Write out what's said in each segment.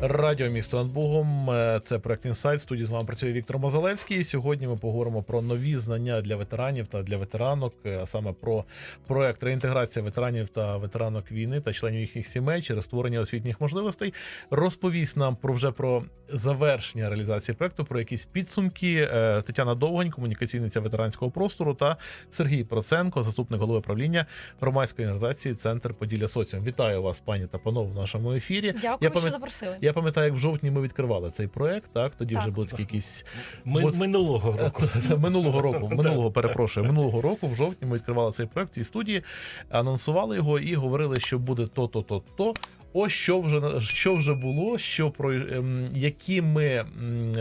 Радіо місто над Богом. Е, Це проект інсайт. Студії з вами працює Віктор Мозалевський. Сьогодні ми поговоримо про нові знання для ветеранів та для ветеранок, е, а саме про проект реінтеграція ветеранів та ветеранок війни та членів їхніх сімей через створення освітніх можливостей. Розповість нам про вже про завершення реалізації проекту, про якісь підсумки. Е, Тетяна Довгань, комунікаційниця ветеранського простору, та Сергій Проценко, заступник голови правління громадської організації Центр Поділля Соціум. Вітаю вас, пані та панове, в нашому ефірі. Дякую, Я що запросили. Я пам'ятаю, як в жовтні ми відкривали цей проект. Так тоді вже Так. були такі якісь Ми, От- минулого року. минулого року. Минулого перепрошую. Минулого року в жовтні ми відкривали цей проект цій студії, анонсували його і говорили, що буде то, то, то, то. Ось що вже що вже було, що про ем, якими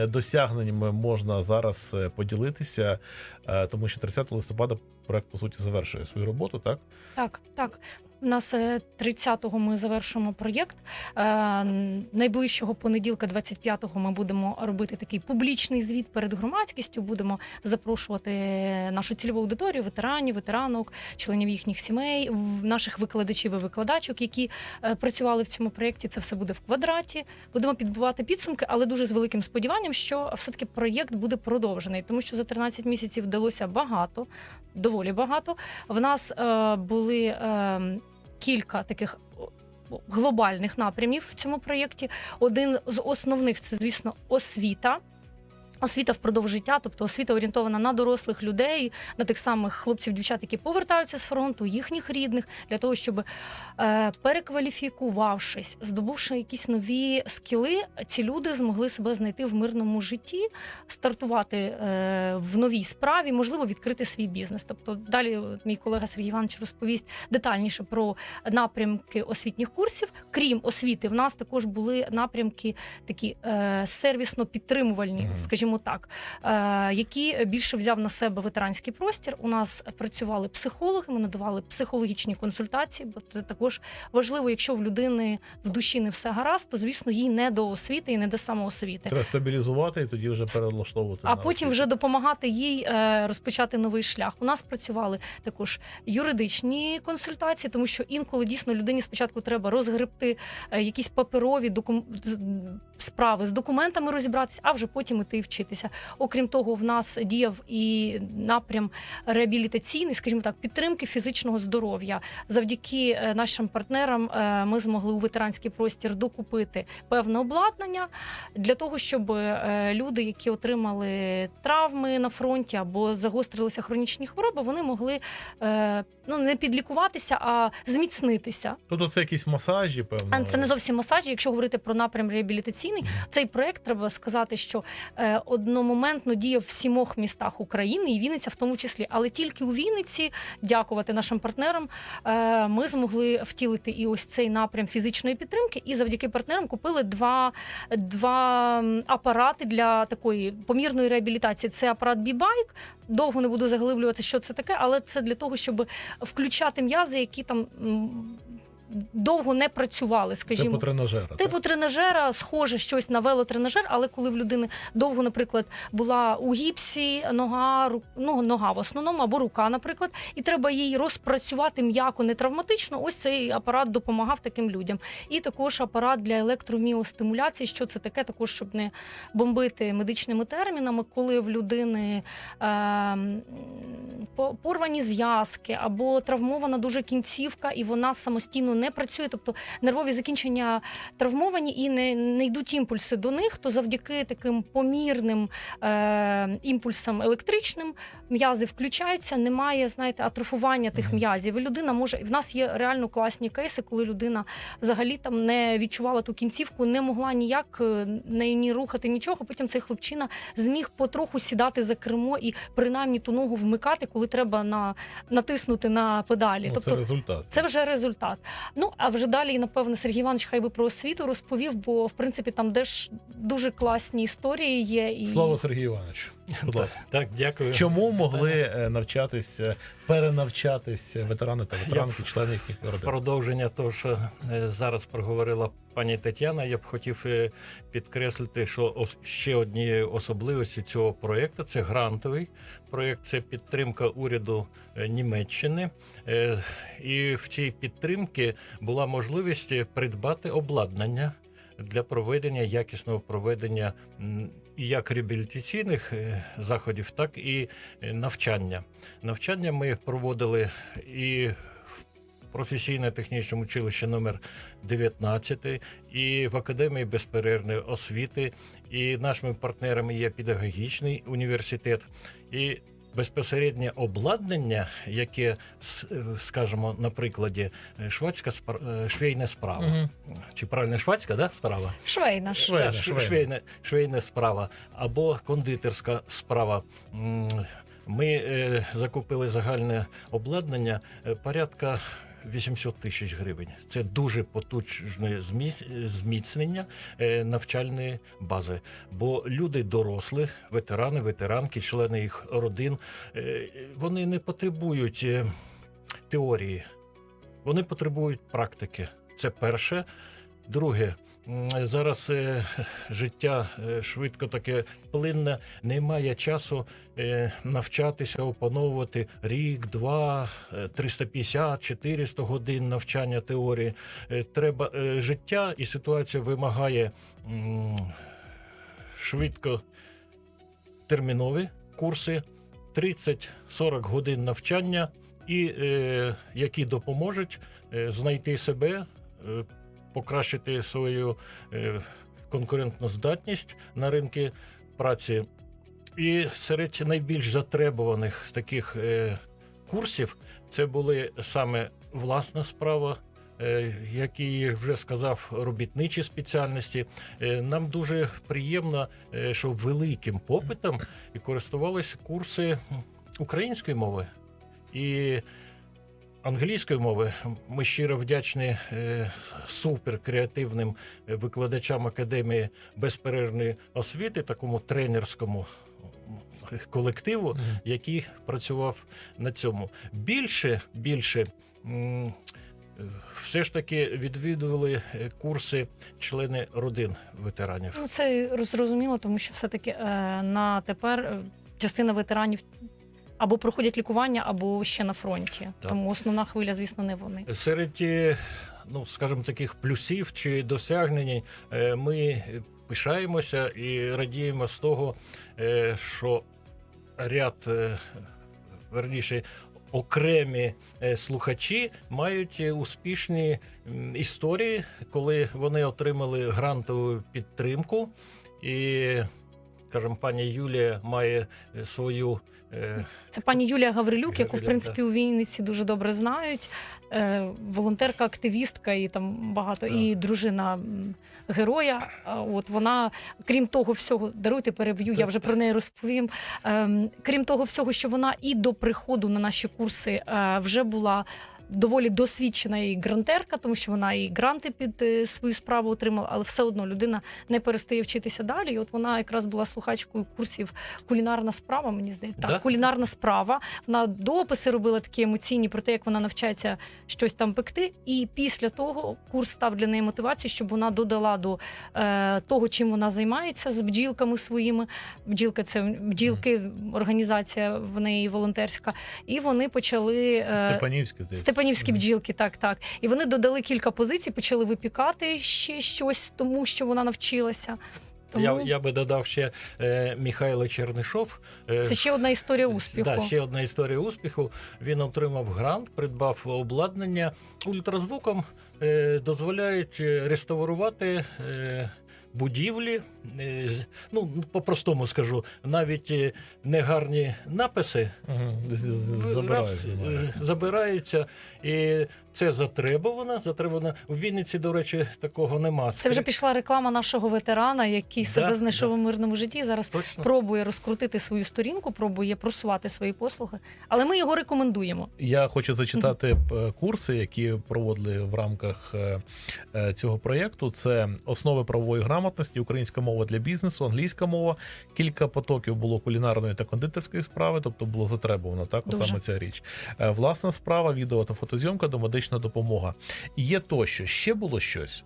досягненнями можна зараз е, поділитися, е, тому що 30 листопада проект по суті завершує свою роботу. Так Так, так. У нас е, 30-го ми завершуємо проєкт. Е, Найближчого понеділка, 25-го, ми будемо робити такий публічний звіт перед громадськістю. Будемо запрошувати нашу цільову аудиторію, ветеранів, ветеранок, членів їхніх сімей, наших викладачів і викладачок, які е, працювали в цьому проєкті. Це все буде в квадраті. Будемо підбивати підсумки, але дуже з великим сподіванням, що все-таки проєкт буде продовжений, тому що за 13 місяців вдалося багато, доволі багато. В нас е, були е, кілька таких глобальних напрямів в цьому проєкті. Один з основних це, звісно, освіта. Освіта впродовж життя, тобто освіта орієнтована на дорослих людей, на тих самих хлопців, дівчат, які повертаються з фронту, їхніх рідних, для того, щоб е, перекваліфікувавшись, здобувши якісь нові скіли, ці люди змогли себе знайти в мирному житті, стартувати е, в новій справі, можливо, відкрити свій бізнес. Тобто, далі мій колега Сергій Іванович розповість детальніше про напрямки освітніх курсів. Крім освіти, в нас також були напрямки такі е, сервісно-підтримувальні, Мгм. Скажімо так, е, які більше взяв на себе ветеранський простір. У нас працювали психологи, ми надавали психологічні консультації, бо це також важливо, якщо в людини в душі не все гаразд, то звісно їй не до освіти і не до самоосвіти. треба стабілізувати і тоді вже перелаштовувати. А потім освіту. вже допомагати їй е, розпочати новий шлях. У нас працювали також юридичні консультації, тому що інколи дійсно людині спочатку треба розгребти е, якісь паперові докум... справи з документами розібратися, а вже потім іти вчитися. Окрім того, в нас діяв і напрям реабілітаційний, скажімо так, підтримки фізичного здоров'я. Завдяки е, нашим партнерам е, ми змогли у ветеранський простір докупити певне обладнання для того, щоб е, люди, які отримали травми на фронті або загострилися хронічні хвороби, вони могли ну не підлікуватися, а зміцнитися. Тобто це якісь масажі, певно. Це не зовсім масажі. Якщо говорити про напрям реабілітаційний, цей проект треба сказати, що одномоментно діяв в сімох містах України і Вінниця в тому числі. Але тільки у Вінниці, дякувати нашим партнерам, е, ми змогли втілити і ось цей напрям фізичної підтримки. І завдяки партнерам купили два, два апарати для такої помірної реабілітації. Це апарат Бібайк. Довго не буду заглиблювати, що це таке, але це для того, щоб включати м'язи, які там. Довго не працювали, скажімо, Типу тренажера. так? Типу тренажера, схоже щось на велотренажер, але коли в людини довго, наприклад, була у гіпсі нога, ру- ну, нога в основному або рука, наприклад, і треба їй розпрацювати м'яко, не травматично. Ось цей апарат допомагав таким людям. І також апарат для електроміостимуляції. Що це таке? Також щоб не бомбити медичними термінами, коли в людини е, порвані зв'язки або травмована дуже кінцівка, і вона самостійно не працює, тобто нервові закінчення травмовані і не, не йдуть імпульси до них, то завдяки таким помірним е, імпульсам електричним м'язи включаються, немає, знаєте, атрофування тих Мгм. м'язів. І людина може. В нас є реально класні кейси, коли людина взагалі там не відчувала ту кінцівку, не могла ніяк е, нею ні рухати нічого. Потім цей хлопчина зміг потроху сідати за кермо і принаймні ту ногу вмикати, коли треба на, натиснути на педалі. Ну, тобто це результат. це вже результат. Ну а вже далі, напевно, Сергій Іванович хай би про освіту розповів, бо в принципі там де ж дуже класні історії є. І Слово Сергію Івановичу. Будь ласка. Так, дякую. Чому могли е, навчатись, е, перенавчатись ветерани та ветеранки, члени їхніх родин? Продовження того, що е, зараз проговорила пані Тетяна, я б хотів е, підкреслити, що ще однією особливістю цього проєкту це грантовий проєкт, це підтримка уряду е, Німеччини. Е, І в цій підтримці була можливість придбати обладнання для проведення якісного проведення як реабілітаційних е, заходів, так і е, навчання. Навчання ми проводили і в професійно-технічному училищі номер 19 і в академії безперервної освіти. І нашими партнерами є педагогічний університет. І безпосереднє обладнання, яке, е, скажімо, на прикладі е, шведська е, швейна справа. Мгм. Чи правильно шведська да, справа? Швейна. Швейна, швейна. швейна, швейна справа або кондитерська справа. Ми е, закупили загальне обладнання е, порядка 800 тисяч гривень. Це дуже потужне зміц- зміцнення е, навчальної бази. Бо люди дорослі, ветерани, ветеранки, члени їх родин, е, вони не потребують е, теорії, вони потребують практики. Це перше. Друге, зараз е, життя е, швидко таке плинне, немає часу е, навчатися, опановувати рік, два, е, 350, 400 годин навчання теорії. Треба життя і ситуація вимагає м, швидко термінові курси, 30-40 годин навчання, і які допоможуть знайти себе, покращити свою е, конкурентну здатність на ринку праці. І серед найбільш затребуваних таких е, курсів це були саме власна справа. е, Які вже сказав, робітничі спеціальності. Нам дуже приємно, що великим попитом і користувалися курси української мови і англійської мови. Ми щиро вдячні е, суперкреативним е, викладачам академії безперервної освіти, такому тренерському м, колективу, який працював на цьому. Більше, більше. е, Все ж таки відвідували е, курси члени родин ветеранів. Ну, це зрозуміло, тому що все-таки е, на тепер е, частина ветеранів або проходять лікування, або ще на фронті. Так. Тому основна хвиля, звісно, не вони. Серед, е, ну скажімо, таких плюсів чи досягнень е, ми пишаємося і радіємо з того, е, що ряд верніше. Окремі слухачі мають успішні історії, коли вони отримали грантову підтримку, і, скажімо, пані Юлія має е, свою е, Це пані Юлія Гаврилюк, яку в принципі у Вінниці дуже добре знають. Е, волонтерка, активістка і там багато, Так. і дружина героя. От вона, крім того всього, даруйте переб'ю, я вже про неї розповім. Ем, крім того всього, що вона і до приходу на наші курси вже була. Доволі досвідчена і грантерка, тому що вона і гранти під е, свою справу отримала, але все одно людина не перестає вчитися далі. І от вона якраз була слухачкою курсів кулінарна справа. Мені здається, так, Да? кулінарна справа. Вона дописи робила такі емоційні про те, як вона навчається щось там пекти. І після того курс став для неї мотивацією, щоб вона додала до е, того, чим вона займається з бджілками своїми. Бджілка це бджілки, організація в неї волонтерська. І вони почали е, Степанівський, здається. Степанівські Мгм. бджілки, так, так. І вони додали кілька позицій, почали випікати ще щось, тому що вона навчилася. Я, я би додав ще е, Михайло Чернишов. Е, це ще одна історія успіху. Да, ще одна історія успіху. Він отримав грант, придбав обладнання ультразвуком, е, дозволяють е, реставрувати. Е, Будівлі, е, ну по-простому скажу, навіть е, негарні написи угу. Раз, е, забираються, і це затребувано. Затребувано у Вінниці, до речі, такого нема. Це вже пішла реклама нашого ветерана, який Да, себе знайшов да. у мирному житті. Зараз точно. пробує розкрутити свою сторінку, пробує просувати свої послуги. Але ми його рекомендуємо. Я хочу зачитати е, курси, які проводили в рамках е, е, цього проєкту. Це основи правової грамотності, українська мова для бізнесу, англійська мова. Кілька потоків було кулінарної та кондитерської справи, тобто було затребувано так, Дуже. саме ця річ. Власна справа, відео та фотозйомка, домедична допомога. Є тощо. Ще було щось.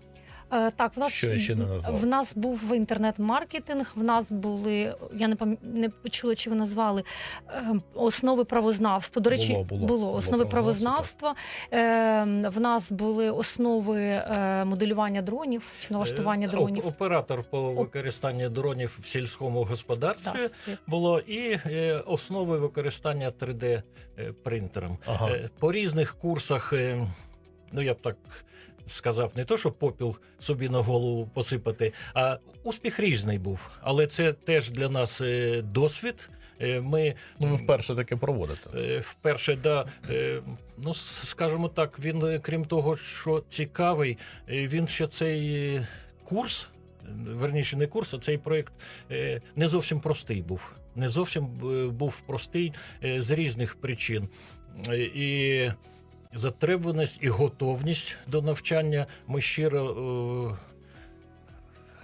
Е, Так, в нас Що я ще не назвав? в нас був інтернет-маркетинг. В нас були я не пам... не почула, чи ви назвали е, основи правознавства. До речі, Було, було. Було основи правознавство, правознавства. Е, В нас були основи е, моделювання дронів чи налаштування Е, дронів. Оператор по використанню дронів в сільському господарстві Господарстві. було і основи використання 3D е, принтером. Ага. По різних курсах, ну я б так сказав, не то, що попіл собі на голову посипати, а успіх різний був. Але це теж для нас е, досвід. Е, Ми Ну, ви вперше таке проводите. Е, Вперше, да, ну скажімо так, він, крім того, що цікавий, він ще цей курс, верніше, не курс, а цей проєкт е, не зовсім простий був. Не зовсім був простий з різних причин. І затребуваність і готовність до навчання ми щиро. е,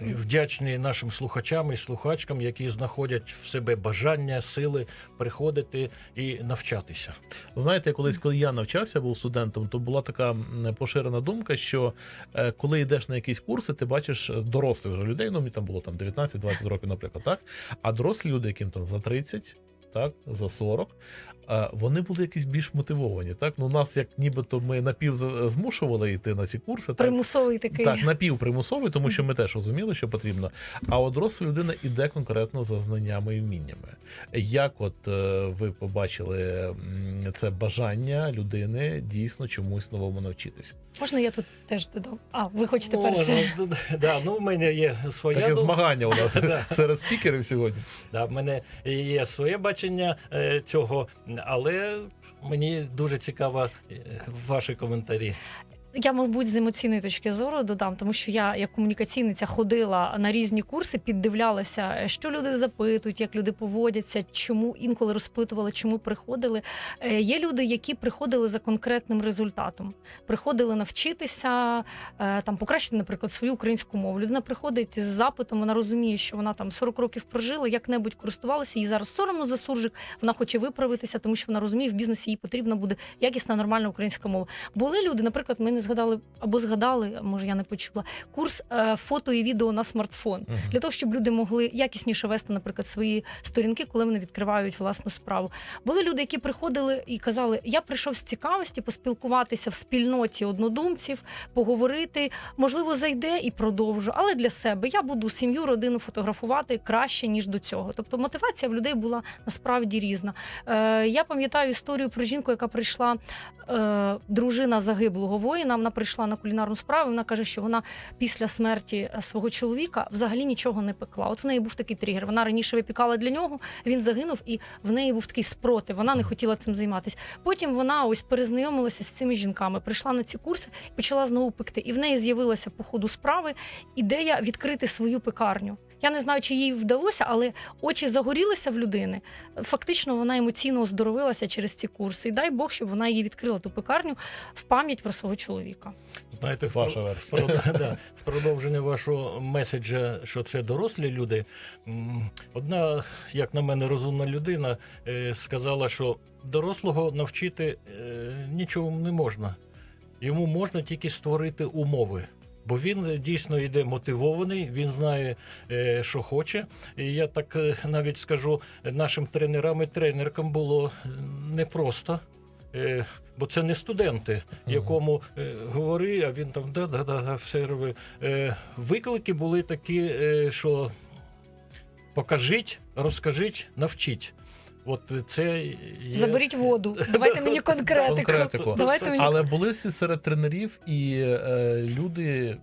Вдячні нашим слухачам і слухачкам, які знаходять в себе бажання, сили приходити і навчатися. Знаєте, колись, коли я навчався, був студентом, то була така поширена думка, що е, коли йдеш на якісь курси, ти бачиш е, дорослих вже людей. Ну мені там було там 19-20 років, наприклад, так. А дорослі люди, яким там за 30, так, за 40, е, вони були якісь більш мотивовані. Так, ну нас як нібито ми напів змушували йти на ці курси. Так, Примусовий такий. так, напівпримусовий, тому що ми теж розуміли, що потрібно. А от доросла людина іде конкретно за знаннями і вміннями. Як от е, ви побачили це бажання людини дійсно чомусь новому навчитися? Можна я тут теж додам? А, ви хочете Ну, перше? ну, да, ну, в мене є своя Таке змагання у нас серед спікерів сьогодні. Да, в мене є своє бачення е, цього, але мені дуже цікаво е, ваші коментарі. Я, мабуть, з емоційної точки зору додам, тому що я, як комунікаційниця, ходила на різні курси, піддивлялася, що люди запитують, як люди поводяться, чому інколи розпитували, чому приходили. Е, Є люди, які приходили за конкретним результатом, приходили навчитися е, там покращити, наприклад, свою українську мову. Людина приходить з запитом, вона розуміє, що вона там 40 років прожила, як-небудь користувалася, їй зараз соромно за суржик. Вона хоче виправитися, тому що вона розуміє, в бізнесі їй потрібна буде якісна нормальна українська мова. Були люди, наприклад, ми не згадали або згадали, може я не почула курс е, фото і відео на смартфон. Мгм. Для того, щоб люди могли якісніше вести, наприклад, свої сторінки, коли вони відкривають власну справу. Були люди, які приходили і казали: Я прийшов з цікавості поспілкуватися в спільноті однодумців, поговорити. Можливо, зайде і продовжу, але для себе я буду сім'ю, родину фотографувати краще ніж до цього. Тобто мотивація в людей була насправді різна. Е, я пам'ятаю історію про жінку, яка прийшла е, дружина загиблого воїна. Вона прийшла на кулінарну справу. Вона каже, що вона після смерті е, свого чоловіка взагалі нічого не пекла. От в неї був такий тригер. Вона раніше випікала для нього. Він загинув, і в неї був такий спротив. Вона не хотіла цим займатися. Потім вона ось перезнайомилася з цими жінками, прийшла на ці курси почала знову пекти. І в неї з'явилася по ходу справи ідея відкрити свою пекарню. Я не знаю, чи їй вдалося, але очі загорілися в людини. Фактично, вона емоційно оздоровилася через ці курси. І дай Бог, щоб вона її відкрила ту пекарню в пам'ять про свого чоловіка. Знаєте, Ваша версія. в да, в продовження вашого меседжа, що це дорослі люди. Одна, як на мене, розумна людина е, сказала, що дорослого навчити е, нічого не можна. Йому можна тільки створити умови. Бо він е, дійсно йде мотивований, він знає, е, що хоче. І я так е, навіть скажу, нашим тренерам і тренеркам було непросто. Бо це не студенти, якому е, говори, а він там да, да, да, да, все робив. Е, виклики були такі, е, що покажіть, розкажіть, навчіть. От це є... Заберіть воду. Давайте мені конкретику. Конкретику. Давайте мені Але були серед тренерів і е, люди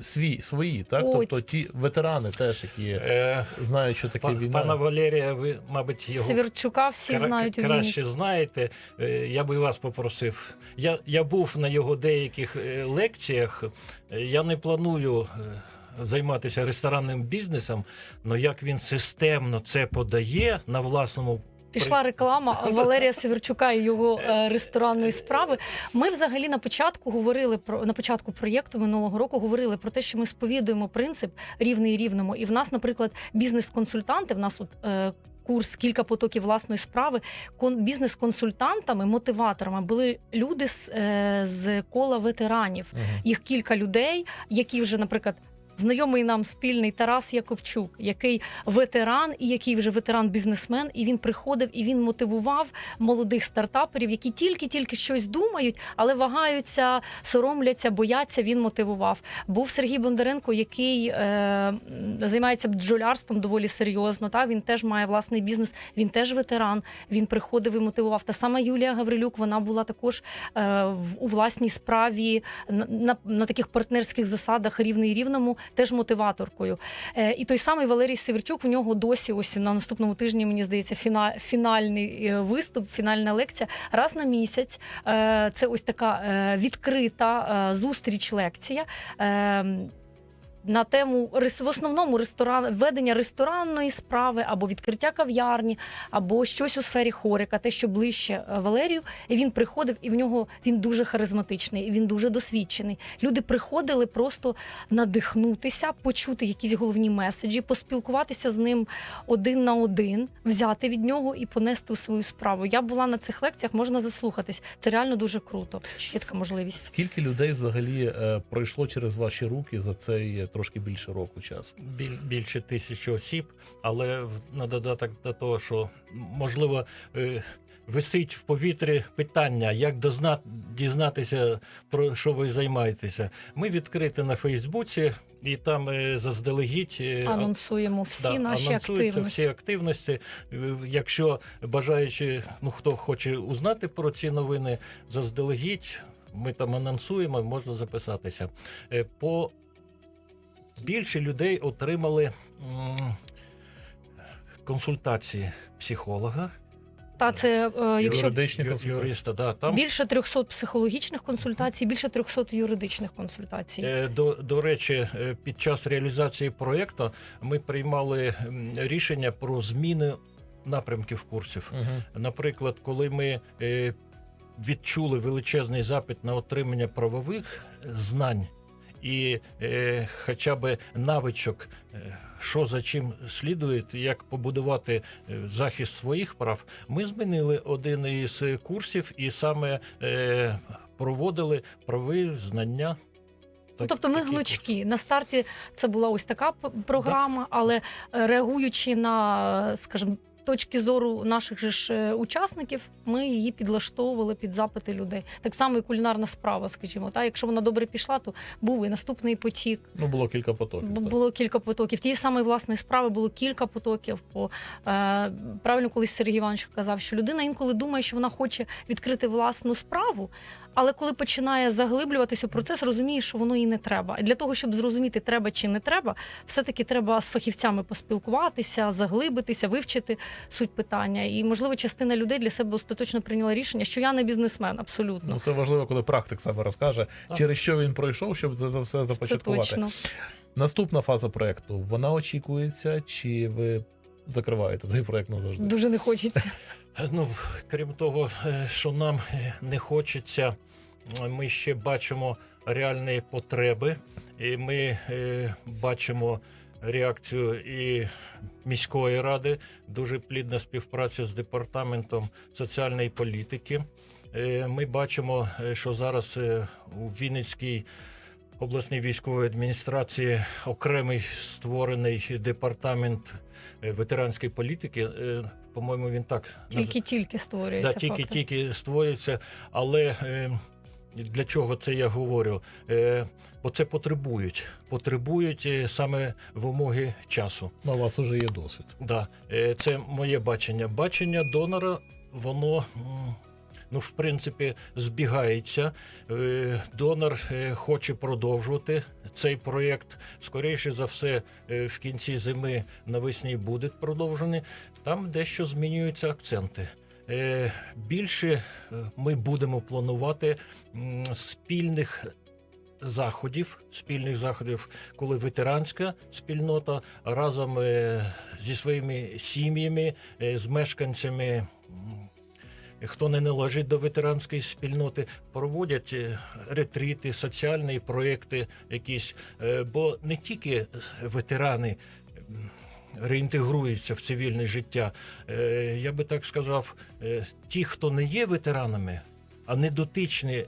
свій, свої, так? Ой, Тобто ті ветерани теж, які Е, знають, що таке війна. Пана Валерія, ви, мабуть, його Северчука всі кра- знають краще знаєте. Е, Я би вас попросив. Я, я був на його деяких е, лекціях. Е, Я не планую. е, Займатися ресторанним бізнесом, але як він системно це подає на власному Пішла реклама Валерія Северчука і його е, ресторанної справи. Ми взагалі на початку говорили про на початку проєкту минулого року. Говорили про те, що ми сповідуємо принцип рівний рівному. І в нас, наприклад, бізнес-консультанти. В нас от е, курс Кілька потоків власної справи. Кон, бізнес-консультантами, мотиваторами були люди з, е, з кола ветеранів. Мгм. Їх кілька людей, які вже, наприклад. Знайомий нам спільний Тарас Якобчук, який ветеран, і який вже ветеран-бізнесмен, і він приходив і він мотивував молодих стартаперів, які тільки-тільки щось думають, але вагаються, соромляться, бояться. Він мотивував. Був Сергій Бондаренко, який е, займається бджолярством доволі серйозно. Та він теж має власний бізнес. Він теж ветеран. Він приходив і мотивував. Та сама Юлія Гаврилюк, вона була також е, в, у власній справі на, на, на таких партнерських засадах рівний рівному, теж мотиваторкою. Е, і той самий Валерій Северчук, в нього досі ось на наступному тижні, мені здається, фіна, фінальний е, виступ, фінальна лекція. Раз на місяць. Е, це ось така відкрита зустріч лекція. На тему в основному ресторан ведення ресторанної справи або відкриття кав'ярні, або щось у сфері хорика, те, що ближче е, Валерію. І він приходив, і в нього він дуже харизматичний, і він дуже досвідчений. Люди приходили просто надихнутися, почути якісь головні меседжі, поспілкуватися з ним один на один, взяти від нього і понести у свою справу. Я була на цих лекціях, можна заслухатись. Це реально дуже круто. Є така можливість. Скільки людей взагалі е, пройшло через ваші руки за цей е, трошки більше року часу? біль, більше тисячі осіб, але в- на додаток до того, що можливо. е, Висить в повітрі питання, як дозна... дізнатися про що ви займаєтеся. Ми відкриті на Фейсбуці, і там е, заздалегідь е, Анонсуємо всі Да, наші активності. всі активності. Якщо бажаючи, ну хто хоче узнати про ці новини, заздалегідь, ми там анонсуємо, можна записатися. По більше людей отримали консультації психолога, Та це е, якщо Юридичні юриста. Да, там більше 300 психологічних консультацій, більше 300 юридичних консультацій. Е, До, до речі, е, під час реалізації проєкту ми приймали рішення про зміни напрямків курсів. Мгм. Наприклад, коли ми е, відчули величезний запит на отримання правових знань і е, хоча б навичок, е, що за чим слідує, як побудувати е, захист своїх прав, ми змінили один із курсів і саме е, проводили правові знання. Ну, Так- тобто ми такі гнучки. На старті це була ось така програма, але е, реагуючи на, скажімо, точки зору наших же ж е, учасників, ми її підлаштовували під запити людей. Так само і кулінарна справа, скажімо. Та якщо вона добре пішла, то був і наступний потік. Ну, було кілька потоків. Бу- так. Було кілька потоків. Тієї самої власної справи було кілька потоків. Бо е, правильно колись Сергій Іванович казав, що людина інколи думає, що вона хоче відкрити власну справу, але коли починає заглиблюватися у процес, розуміє, що воно їй не треба. І для того, щоб зрозуміти, треба чи не треба, все-таки треба з фахівцями поспілкуватися, заглибитися, вивчити суть питання. І можливо, частина людей для себе остаточно прийняла рішення, що я не бізнесмен, абсолютно. Ну, це важливо, коли практик саме розкаже, Так. через що він пройшов, щоб це за все Це започаткувати. точно. Наступна фаза проекту вона очікується, чи ви закриваєте цей проект назавжди? Дуже не хочеться. Ну, крім того, е, що нам е, не хочеться, ми ще бачимо реальні потреби, і ми е, бачимо реакцію і міської ради, дуже плідна співпраця з департаментом соціальної політики. Ми бачимо, що зараз у Вінницькій обласній військової адміністрації окремий створений департамент ветеранської політики. По-моєму, він так Тільки-тільки створюється. да, тільки тільки створюється. Але е, для чого це я говорю? Е, бо це потребують. Потребують е, саме вимоги часу. На вас вже є досвід. Да, е, це моє бачення. Бачення донора, воно. Ну, в принципі, збігається. Е, Донор е, хоче продовжувати цей проєкт. Скоріше за все, е, в кінці зими навесні буде продовжений. Там дещо змінюються акценти. Більше ми будемо планувати спільних заходів, спільних заходів, коли ветеранська спільнота разом зі своїми сім'ями, з мешканцями. Хто не належить до ветеранської спільноти, проводять е, ретріти, соціальні проекти якісь. Е, Бо не тільки ветерани реінтегруються в цивільне життя. Е, Я би так сказав, ті, хто не є ветеранами. А не дотичні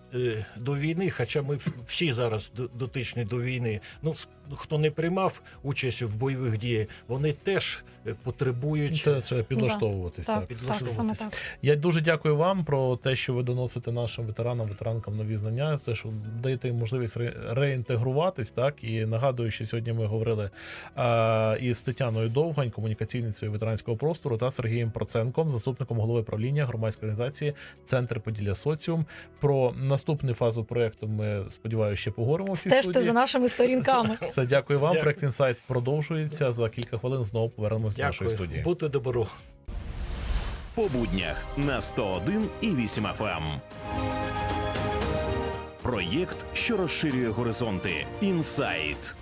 до війни, хоча ми всі зараз дотичні до війни. Ну хто не приймав участь в бойових діях, вони теж е, потребують Це, це підлаштовуватись. Так, Так. так, підлаштовуватись. саме так. Я дуже дякую вам про те, що ви доносите нашим ветеранам, ветеранкам нові знання. Це що даєте їм можливість ре- реінтегруватись. Так і нагадую, що сьогодні ми говорили е, із Тетяною Довгань, комунікаційницею ветеранського простору, та Сергієм Проценком, заступником голови правління громадської організації Центр Поділля Соціум. Про наступну фазу проекту ми сподіваюся, ще поговоримо. Стежте за нашими сторінками. Це дякую вам. Дякую. Проект інсайт продовжується за кілька хвилин. Знову повернемось до нашої студії. Бути добро. по буднях на 101 і 8 FM. Проєкт, що розширює горизонти. Інсайт.